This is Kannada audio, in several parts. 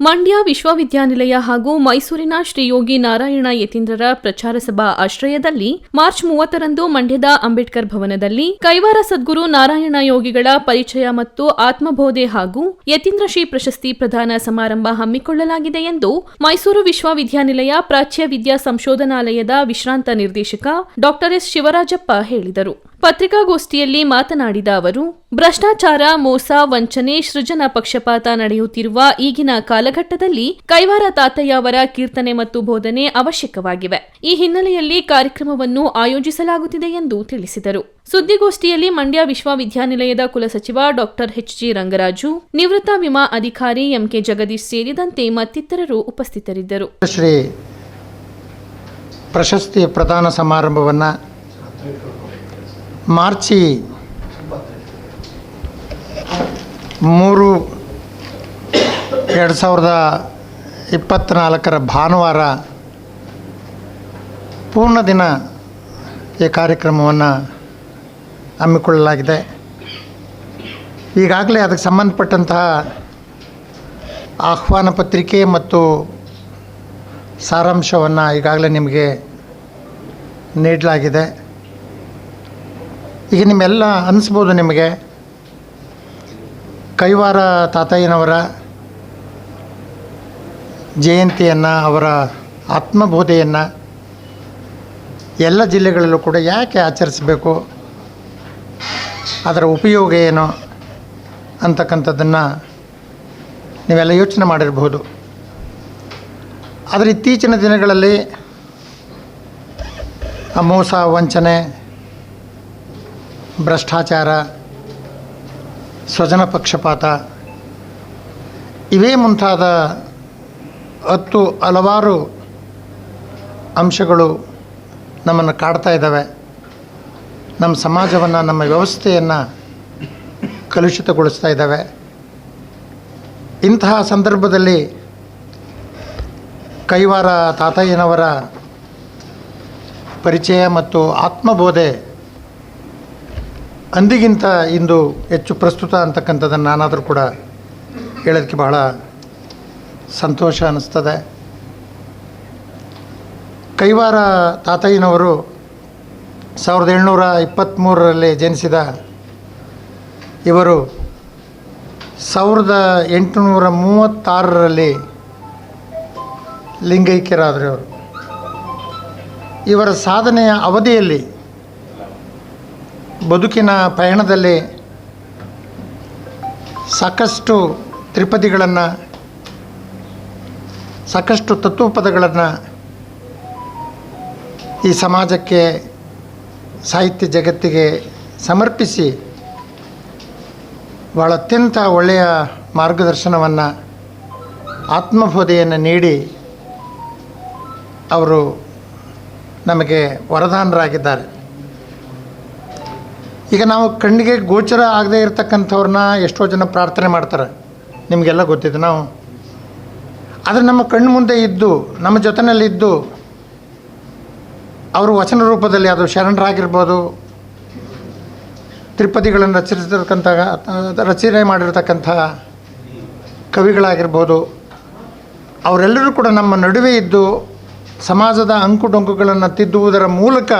ಮಂಡ್ಯ ವಿಶ್ವವಿದ್ಯಾನಿಲಯ ಹಾಗೂ ಮೈಸೂರಿನ ಶ್ರೀ ಯೋಗಿ ನಾರಾಯಣ ಯತೀಂದ್ರರ ಪ್ರಚಾರ ಸಭಾ ಆಶ್ರಯದಲ್ಲಿ ಮಾರ್ಚ್ ಮೂವತ್ತರಂದು ಮಂಡ್ಯದ ಅಂಬೇಡ್ಕರ್ ಭವನದಲ್ಲಿ ಕೈವಾರ ಸದ್ಗುರು ನಾರಾಯಣ ಯೋಗಿಗಳ ಪರಿಚಯ ಮತ್ತು ಆತ್ಮಬೋಧೆ ಹಾಗೂ ಯತೀಂದ್ರ ಶ್ರೀ ಪ್ರಶಸ್ತಿ ಪ್ರದಾನ ಸಮಾರಂಭ ಹಮ್ಮಿಕೊಳ್ಳಲಾಗಿದೆ ಎಂದು ಮೈಸೂರು ವಿಶ್ವವಿದ್ಯಾನಿಲಯ ಪ್ರಾಚ್ಯ ವಿದ್ಯಾ ಸಂಶೋಧನಾಲಯದ ವಿಶ್ರಾಂತ ನಿರ್ದೇಶಕ ಡಾ ಎಸ್ ಶಿವರಾಜಪ್ಪ ಹೇಳಿದರು. ಪತ್ರಿಕಾಗೋಷ್ಠಿಯಲ್ಲಿ ಮಾತನಾಡಿದ ಅವರು, ಭ್ರಷ್ಟಾಚಾರ, ಮೋಸ, ವಂಚನೆ, ಸೃಜನ ಪಕ್ಷಪಾತ ನಡೆಯುತ್ತಿರುವ ಈಗಿನ ಕಾಲಘಟ್ಟದಲ್ಲಿ ಕೈವಾರ ತಾತಯ್ಯ ಅವರ ಕೀರ್ತನೆ ಮತ್ತು ಬೋಧನೆ ಅವಶ್ಯಕವಾಗಿವೆ. ಈ ಹಿನ್ನೆಲೆಯಲ್ಲಿ ಕಾರ್ಯಕ್ರಮವನ್ನು ಆಯೋಜಿಸಲಾಗುತ್ತಿದೆ ಎಂದು ತಿಳಿಸಿದರು. ಸುದ್ದಿಗೋಷ್ಠಿಯಲ್ಲಿ ಮಂಡ್ಯ ವಿಶ್ವವಿದ್ಯಾನಿಲಯದ ಕುಲಸಚಿವ ಡಾ ಎಚ್ಜಿ ರಂಗರಾಜು, ನಿವೃತ್ತ ವಿಮಾ ಅಧಿಕಾರಿ ಎಂಕೆ ಜಗದೀಶ್ ಸೇರಿದಂತೆ ಮತ್ತಿತರರು ಉಪಸ್ಥಿತರಿದ್ದರು. ಶ್ರೀ ಪ್ರಶಸ್ತಿಯ ಪ್ರದಾನ ಸಮಾರಂಭವನ್ನು ಮಾರ್ಚಿ ಮೂರು ಎರಡು ಸಾವಿರದ ಇಪ್ಪತ್ತ್ನಾಲ್ಕರ ಭಾನುವಾರ ಪೂರ್ಣ ದಿನ ಈ ಕಾರ್ಯಕ್ರಮವನ್ನು ಹಮ್ಮಿಕೊಳ್ಳಲಾಗಿದೆ. ಈಗಾಗಲೇ ಅದಕ್ಕೆ ಸಂಬಂಧಪಟ್ಟಂತಹ ಆಹ್ವಾನ ಪತ್ರಿಕೆ ಮತ್ತು ಸಾರಾಂಶವನ್ನು ಈಗಾಗಲೇ ನಿಮಗೆ ನೀಡಲಾಗಿದೆ. ಈಗ ನಿಮ್ಮೆಲ್ಲ ಅನಿಸ್ಬೋದು ನಿಮಗೆ? ಕೈವಾರ ತಾತಯ್ಯನವರ ಜಯಂತಿಯನ್ನು, ಅವರ ಆತ್ಮಬೋಧೆಯನ್ನು ಎಲ್ಲ ಜಿಲ್ಲೆಗಳಲ್ಲೂ ಕೂಡ ಯಾಕೆ ಆಚರಿಸಬೇಕು? ಅದರ ಉಪಯೋಗ ಏನು? ಅಂತಕ್ಕಂಥದ್ದನ್ನು ನೀವೆಲ್ಲ ಯೋಚನೆ ಮಾಡಿರ್ಬೋದು. ಆದರೆ ಇತ್ತೀಚಿನ ದಿನಗಳಲ್ಲಿ ಮೋಸ, ವಂಚನೆ ಭ್ರಷ್ಟಾಚಾರ, ಸ್ವಜನ ಪಕ್ಷಪಾತ, ಇವೇ ಮುಂತಾದ ಹತ್ತು ಹಲವಾರು ಅಂಶಗಳು ನಮ್ಮನ್ನು ಕಾಡ್ತಾ ಇದ್ದಾವೆ. ನಮ್ಮ ಸಮಾಜವನ್ನು, ನಮ್ಮ ವ್ಯವಸ್ಥೆಯನ್ನು ಕಲುಷಿತಗೊಳಿಸ್ತಾ ಇದ್ದಾವೆ. ಇಂತಹ ಸಂದರ್ಭದಲ್ಲಿ ಕೈವಾರ ತಾತಯ್ಯನವರ ಪರಿಚಯ ಮತ್ತು ಆತ್ಮಬೋಧೆ ಅಂದಿಗಿಂತ ಇಂದು ಹೆಚ್ಚು ಪ್ರಸ್ತುತ ಅಂತಕ್ಕಂಥದ್ದನ್ನು ನಾನಾದರೂ ಕೂಡ ಹೇಳೋದಕ್ಕೆ ಬಹಳ ಸಂತೋಷ ಅನ್ನಿಸ್ತದೆ. ಕೈವಾರ ತಾತಯ್ಯನವರು ಸಾವಿರದ ಏಳ್ನೂರ ಇಪ್ಪತ್ತ್ಮೂರರಲ್ಲಿ ಜನಿಸಿದ ಇವರು ಸಾವಿರದ ಎಂಟುನೂರ ಮೂವತ್ತಾರರಲ್ಲಿ ಲಿಂಗೈಕ್ಯರಾದರು ಇವರು ಇವರ ಸಾಧನೆಯ ಅವಧಿಯಲ್ಲಿ ಬದುಕಿನ ಪಯಣದಲ್ಲಿ ಸಾಕಷ್ಟು ತ್ರಿಪದಿಗಳನ್ನು ಸಾಕಷ್ಟು ತತ್ವಪದಗಳನ್ನು ಈ ಸಮಾಜಕ್ಕೆ, ಸಾಹಿತ್ಯ ಜಗತ್ತಿಗೆ ಸಮರ್ಪಿಸಿ ಭಾಳ ಅತ್ಯಂತ ಒಳ್ಳೆಯ ಮಾರ್ಗದರ್ಶನವನ್ನು, ಆತ್ಮಬೋಧೆಯನ್ನು ನೀಡಿ ಅವರು ನಮಗೆ ವರದಾನರಾಗಿದ್ದಾರೆ. ಈಗ ನಾವು ಕಣ್ಣಿಗೆ ಗೋಚರ ಆಗದೇ ಇರತಕ್ಕಂಥವ್ರನ್ನ ಎಷ್ಟೋ ಜನ ಪ್ರಾರ್ಥನೆ ಮಾಡ್ತಾರೆ. ನಿಮಗೆಲ್ಲ ಗೊತ್ತಿದೆ ನಾವು. ಆದರೆ ನಮ್ಮ ಕಣ್ಣು ಮುಂದೆ ಇದ್ದು, ನಮ್ಮ ಜೊತೆಯಲ್ಲಿದ್ದು ಅವರು ವಚನ ರೂಪದಲ್ಲಿ ಅದು ಶರಣರಾಗಿರ್ಬೋದು. ತ್ರಿಪದಿಗಳನ್ನು ರಚಿಸಿರ್ತಕ್ಕಂಥ, ರಚನೆ ಮಾಡಿರ್ತಕ್ಕಂಥ ಕವಿಗಳಾಗಿರ್ಬೋದು. ಅವರೆಲ್ಲರೂ ಕೂಡ ನಮ್ಮ ನಡುವೆ ಇದ್ದು, ಸಮಾಜದ ಅಂಕುಡೊಂಕುಗಳನ್ನು ತಿದ್ದುವುದರ ಮೂಲಕ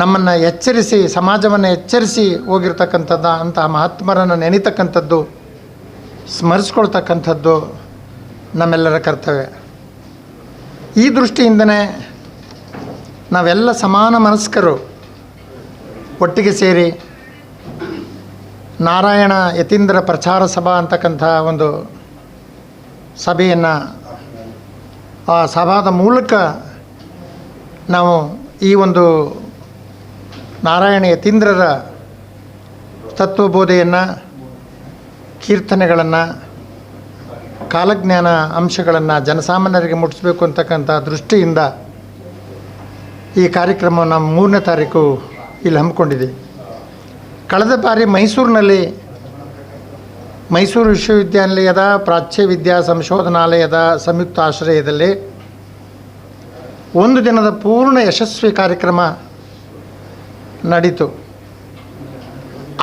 ನಮ್ಮನ್ನು ಎಚ್ಚರಿಸಿ, ಸಮಾಜವನ್ನು ಎಚ್ಚರಿಸಿ ಹೋಗಿರ್ತಕ್ಕಂಥದ್ದು ಅಂತಹ ಮಹಾತ್ಮರನ್ನು ನೆನೀತಕ್ಕಂಥದ್ದು, ಸ್ಮರಿಸ್ಕೊಳ್ತಕ್ಕಂಥದ್ದು ನಮ್ಮೆಲ್ಲರ ಕರ್ತವ್ಯ. ಈ ದೃಷ್ಟಿಯಿಂದನೇ ನಾವೆಲ್ಲ ಸಮಾನ ಮನಸ್ಕರು ಒಟ್ಟಿಗೆ ಸೇರಿ ನಾರಾಯಣ ಯತೀಂದ್ರ ಪ್ರಚಾರ ಸಭಾ ಅಂತಕ್ಕಂಥ ಒಂದು ಸಭೆಯನ್ನು, ಆ ಸಭಾದ ಮೂಲಕ ನಾವು ಈ ಒಂದು ನಾರಾಯಣ ಯತೀಂದ್ರರ ತತ್ವಬೋಧೆಯನ್ನು, ಕೀರ್ತನೆಗಳನ್ನು, ಕಾಲಜ್ಞಾನ ಅಂಶಗಳನ್ನು ಜನಸಾಮಾನ್ಯರಿಗೆ ಮುಟ್ಟಿಸಬೇಕು ಅಂತಕ್ಕಂಥ ದೃಷ್ಟಿಯಿಂದ ಈ ಕಾರ್ಯಕ್ರಮವನ್ನು ಮೂರನೇ ತಾರೀಕು ಇಲ್ಲಿ ಹಮ್ಮಿಕೊಂಡಿದೆ. ಕಳೆದ ಬಾರಿ ಮೈಸೂರಿನಲ್ಲಿ, ಮೈಸೂರು ವಿಶ್ವವಿದ್ಯಾನಿಲಯದ ಪ್ರಾಚ್ಯ ವಿದ್ಯಾ ಸಂಶೋಧನಾಲಯದ ಸಂಯುಕ್ತ ಆಶ್ರಯದಲ್ಲಿ ಒಂದು ದಿನದ ಪೂರ್ಣ ಯಶಸ್ವಿ ಕಾರ್ಯಕ್ರಮ ನಡೀತು.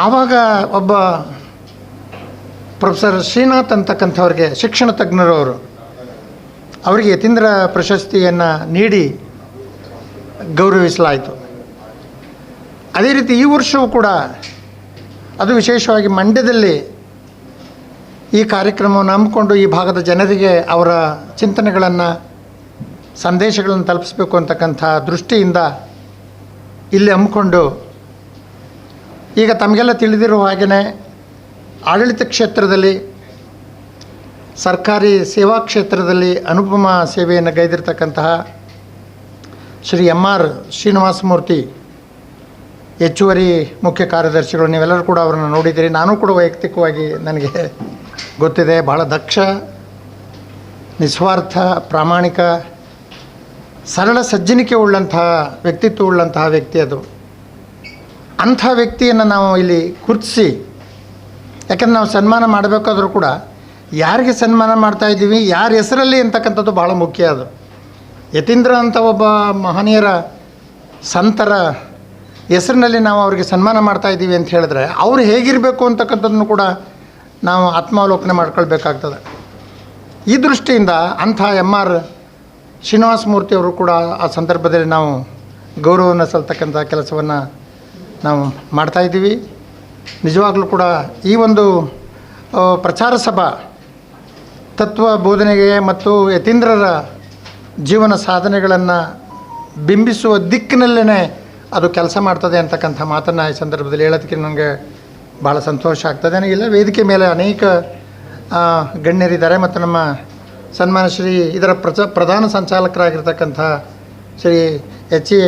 ಆವಾಗ ಒಬ್ಬ ಪ್ರೊಫೆಸರ್ ಶ್ರೀನಾಥ್ ಅಂತಕ್ಕಂಥವ್ರಿಗೆ ಶಿಕ್ಷಣ ತಜ್ಞರು ಅವರು, ಅವರಿಗೆ ಯತೀಂದ್ರ ಪ್ರಶಸ್ತಿಯನ್ನು ನೀಡಿ ಗೌರವಿಸಲಾಯಿತು. ಅದೇ ರೀತಿ ಈ ವರ್ಷವೂ ಕೂಡ ಅದು ವಿಶೇಷವಾಗಿ ಮಂಡ್ಯದಲ್ಲಿ ಈ ಕಾರ್ಯಕ್ರಮವನ್ನು ಹಮ್ಮಿಕೊಂಡು ಈ ಭಾಗದ ಜನರಿಗೆ ಅವರ ಚಿಂತನೆಗಳನ್ನು, ಸಂದೇಶಗಳನ್ನು ತಲುಪಿಸಬೇಕು ಅಂತಕ್ಕಂಥ ದೃಷ್ಟಿಯಿಂದ ಇಲ್ಲಿ ಹಮ್ಮಿಕೊಂಡು, ಈಗ ತಮಗೆಲ್ಲ ತಿಳಿದಿರುವ ಹಾಗೆಯೇ ಆಡಳಿತ ಕ್ಷೇತ್ರದಲ್ಲಿ, ಸರ್ಕಾರಿ ಸೇವಾ ಕ್ಷೇತ್ರದಲ್ಲಿ ಅನುಪಮ ಸೇವೆಯನ್ನು ಗೈದಿರ್ತಕ್ಕಂತಹ ಶ್ರೀ ಎಂ ಆರ್ ಶ್ರೀನಿವಾಸಮೂರ್ತಿ, ಹೆಚ್ಚುವರಿ ಮುಖ್ಯ ಕಾರ್ಯದರ್ಶಿಗಳು, ನೀವೆಲ್ಲರೂ ಕೂಡ ಅವರನ್ನು ನೋಡಿದ್ದೀರಿ. ನಾನು ಕೂಡ ವೈಯಕ್ತಿಕವಾಗಿ ನನಗೆ ಗೊತ್ತಿದೆ. ಭಾಳ ದಕ್ಷ, ನಿಸ್ವಾರ್ಥ, ಪ್ರಾಮಾಣಿಕ ಸರಳ ಸಜ್ಜನಿಕೆ ಉಳ್ಳಂತಹ, ವ್ಯಕ್ತಿತ್ವ ಉಳ್ಳಂತಹ ವ್ಯಕ್ತಿ ಅದು. ಅಂಥ ವ್ಯಕ್ತಿಯನ್ನು ನಾವು ಇಲ್ಲಿ ಗುರುತಿಸಿ, ಯಾಕಂದ್ರೆ ನಾವು ಸನ್ಮಾನ ಮಾಡಬೇಕಾದ್ರೂ ಕೂಡ ಯಾರಿಗೆ ಸನ್ಮಾನ ಮಾಡ್ತಾ ಇದ್ದೀವಿ, ಯಾರ ಹೆಸರಲ್ಲಿ ಅಂತಕ್ಕಂಥದ್ದು ಭಾಳ ಮುಖ್ಯ ಅದು. ಯತೀಂದ್ರ ಅಂತ ಒಬ್ಬ ಮಹನೀಯರ ಸಂತರ ಹೆಸರಿನಲ್ಲಿ ನಾವು ಅವರಿಗೆ ಸನ್ಮಾನ ಮಾಡ್ತಾ ಇದ್ದೀವಿ ಅಂತ ಹೇಳಿದ್ರೆ ಅವರು ಹೇಗಿರಬೇಕು ಅಂತಕ್ಕಂಥದ್ದನ್ನು ಕೂಡ ನಾವು ಆತ್ಮಾವಲೋಕನೆ ಮಾಡ್ಕೊಳ್ಬೇಕಾಗ್ತದೆ. ಈ ದೃಷ್ಟಿಯಿಂದ ಅಂಥ ಎಂ ಆರ್ ಶ್ರೀನಿವಾಸ ಮೂರ್ತಿಯವರು ಕೂಡ ಆ ಸಂದರ್ಭದಲ್ಲಿ ನಾವು ಗೌರವವನ್ನು ಸಲ್ತಕ್ಕಂಥ ಕೆಲಸವನ್ನು ನಾವು ಮಾಡ್ತಾಯಿದ್ದೀವಿ ನಿಜವಾಗಲೂ ಕೂಡ ಈ ಒಂದು ಪ್ರಚಾರ ಸಭಾ ತತ್ವ ಬೋಧನೆಗೆ ಮತ್ತು ಯತೀಂದ್ರರ ಜೀವನ ಸಾಧನೆಗಳನ್ನು ಬಿಂಬಿಸುವ ದಿಕ್ಕಿನಲ್ಲೇ ಅದು ಕೆಲಸ ಮಾಡ್ತದೆ ಅಂತಕ್ಕಂಥ ಮಾತನ್ನು ಈ ಸಂದರ್ಭದಲ್ಲಿ ಹೇಳೋದಕ್ಕೆ ನನಗೆ ಭಾಳ ಸಂತೋಷ ಆಗ್ತದೆ. ಇಲ್ಲ ವೇದಿಕೆ ಮೇಲೆ ಅನೇಕ ಗಣ್ಯರಿದ್ದಾರೆ ಮತ್ತು ನಮ್ಮ ಸನ್ಮಾನ ಶ್ರೀ ಇದರ ಪ್ರಚ ಪ್ರಧಾನ ಸಂಚಾಲಕರಾಗಿರ್ತಕ್ಕಂಥ ಶ್ರೀ ಎಚ್ ಇ